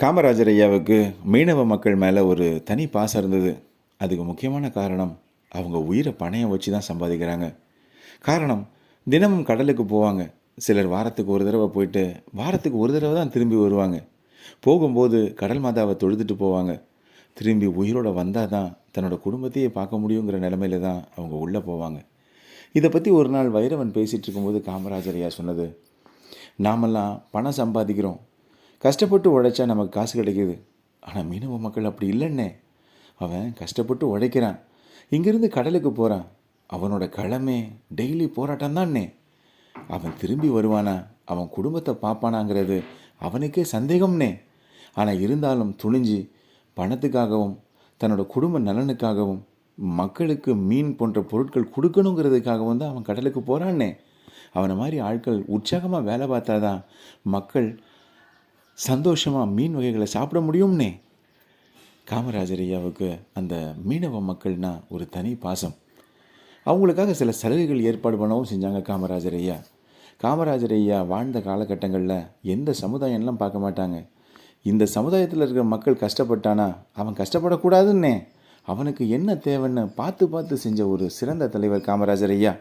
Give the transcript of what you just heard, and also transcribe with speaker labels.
Speaker 1: காமராஜர் ஐயாவுக்கு மீனவ மக்கள் மேலே ஒரு தனி பாசம் இருந்தது. அதுக்கு முக்கியமான காரணம் அவங்க உயிரை பணையம் வச்சு தான் சம்பாதிக்கிறாங்க. காரணம் தினமும் கடலுக்கு போவாங்க. சிலர் வாரத்துக்கு ஒரு தடவை போயிட்டு வாரத்துக்கு ஒரு தடவை தான் திரும்பி வருவாங்க. போகும்போது கடல் மாதாவை தொழுதுட்டு போவாங்க. திரும்பி உயிரோட வந்தால் தான் தன்னோட குடும்பத்தையே பார்க்க முடியுங்கிற நிலமையில தான் அவங்க உள்ளே போவாங்க. இதை பற்றி ஒரு நாள் வைரவன் பேசிகிட்டு இருக்கும்போது காமராஜர் ஐயா சொன்னது நாமெல்லாம் பணம் சம்பாதிக்கிறோம். கஷ்டப்பட்டு உழைச்சா நமக்கு காசு கிடைக்கிது. ஆனால் மீனவ மக்கள் அப்படி இல்லைன்னே. அவன் கஷ்டப்பட்டு உழைக்கிறான். இங்கேருந்து கடலுக்கு போகிறான் அவனோட கடமை டெய்லி போராட்டம் தானே அவன் திரும்பி வருவானா? அவன் குடும்பத்தை பார்ப்பானாங்கிறது அவனுக்கே சந்தேகம்னே. ஆனால் இருந்தாலும் துணிஞ்சு பணத்துக்காகவும் தன்னோட குடும்ப நலனுக்காகவும் மக்களுக்கு மீன் போன்ற பொருட்கள் கொடுக்கணுங்கிறதுக்காகவும் தான் அவன் கடலுக்கு போகிறான்னே அவனை மாதிரி ஆட்கள் உற்சாகமாக வேலை பார்த்தாதான் மக்கள் சந்தோஷமாக மீன் வகைகளை சாப்பிட முடியும்னே? காமராஜர் ஐயாவுக்கு அந்த மீனவ மக்கள்னா ஒரு தனி பாசம். அவங்களுக்காக சில சலுகைகள் ஏற்பாடு பண்ணவும் செஞ்சாங்க காமராஜர் ஐயா. காமராஜர் ஐயா வாழ்ந்த காலகட்டங்களில் எந்த சமுதாயம்லாம் பார்க்க மாட்டாங்க. இந்த சமுதாயத்தில் இருக்கிற மக்கள் கஷ்டப்பட்டானா? அவன் கஷ்டப்படக்கூடாதுன்னே. அவனுக்கு என்ன தேவைன்னு பார்த்து பார்த்து செஞ்ச ஒரு சிறந்த தலைவர் காமராஜர் ஐயா.